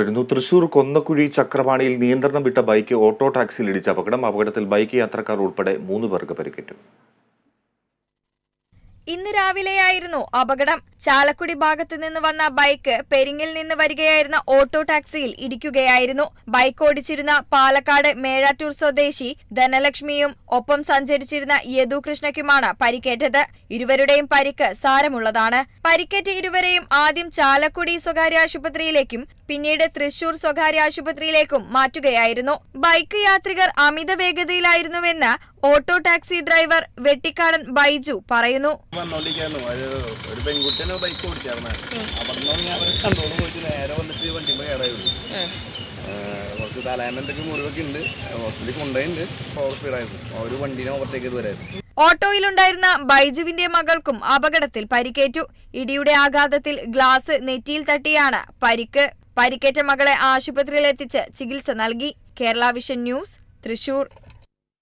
വരുന്നു തൃശൂർ കൊന്നക്കുഴി ചക്രപാണിയിൽ നിയന്ത്രണം വിട്ട ബൈക്ക് ഓട്ടോ ടാക്സിയിൽ ഇടിച്ച അപകടം. അപകടത്തിൽ ബൈക്ക് യാത്രക്കാർ ഉൾപ്പെടെ മൂന്ന് പേർക്ക് പരിക്കേറ്റു. ഇന്ന് രാവിലെയായിരുന്നു അപകടം. ചാലക്കുടി ഭാഗത്ത് നിന്ന് വന്ന ബൈക്ക് പെരിങ്ങിൽ നിന്ന് വരികയായിരുന്ന ഓട്ടോ ടാക്സിയിൽ ഇടിക്കുകയായിരുന്നു. ബൈക്ക് ഓടിച്ചിരുന്ന പാലക്കാട് മേഴാറ്റൂർ സ്വദേശി ധനലക്ഷ്മിയും ഒപ്പം സഞ്ചരിച്ചിരുന്ന യദു കൃഷ്ണയ്ക്കുമാണ് പരിക്കേറ്റത്. ഇരുവരുടെയും പരിക്ക് സാരമുള്ളതാണ്. പരിക്കേറ്റ ഇരുവരെയും ആദ്യം ചാലക്കുടി സ്വകാര്യ ആശുപത്രിയിലേക്കും പിന്നീട് തൃശൂർ സ്വകാര്യ ആശുപത്രിയിലേക്കും മാറ്റുകയായിരുന്നു. ബൈക്ക് യാത്രികർ അമിത വേഗതയിലായിരുന്നുവെന്ന് auto taxi driver Vettikkadan Baiju പറയുന്നു. വന്നോണ്ടിരിക്കായിരുന്നു. ഒരു ഒരു പെൺകുട്ടിനെ ബൈക്ക് ഓടിച്ചായിരുന്നു. അവിടെ നിന്ന് ഞാൻ കണ്ടോണ്ട് പോയിട്ട് നേരെ വന്നിട്ട് വണ്ടിമ്മ കേടായിരുന്നു കുറച്ച് തലേന്റെ മുറിവൊക്കെ ഉണ്ട്. ഹോസ്പിറ്റലിൽ കൊണ്ടുപോയിട്ടുണ്ട്. ഓവർ സ്പീഡായിരുന്നു ഒരു വണ്ടീനെ ഓവർടേക്ക് ചെയ്ത് വരായിരുന്നു. ഓട്ടോയിലുണ്ടായിരുന്ന ബൈജുവിന്റെ മകൾക്കും അപകടത്തിൽ പരിക്കേറ്റു. ഇടിയുടെ ആഘാതത്തിൽ ഗ്ലാസ് നെറ്റിയിൽ തട്ടിയാണ് പരിക്ക്. പരിക്കേറ്റ മകളെ ആശുപത്രിയിൽ എത്തിച്ച് ചികിത്സ നൽകി. Kerala vision news Thrissur.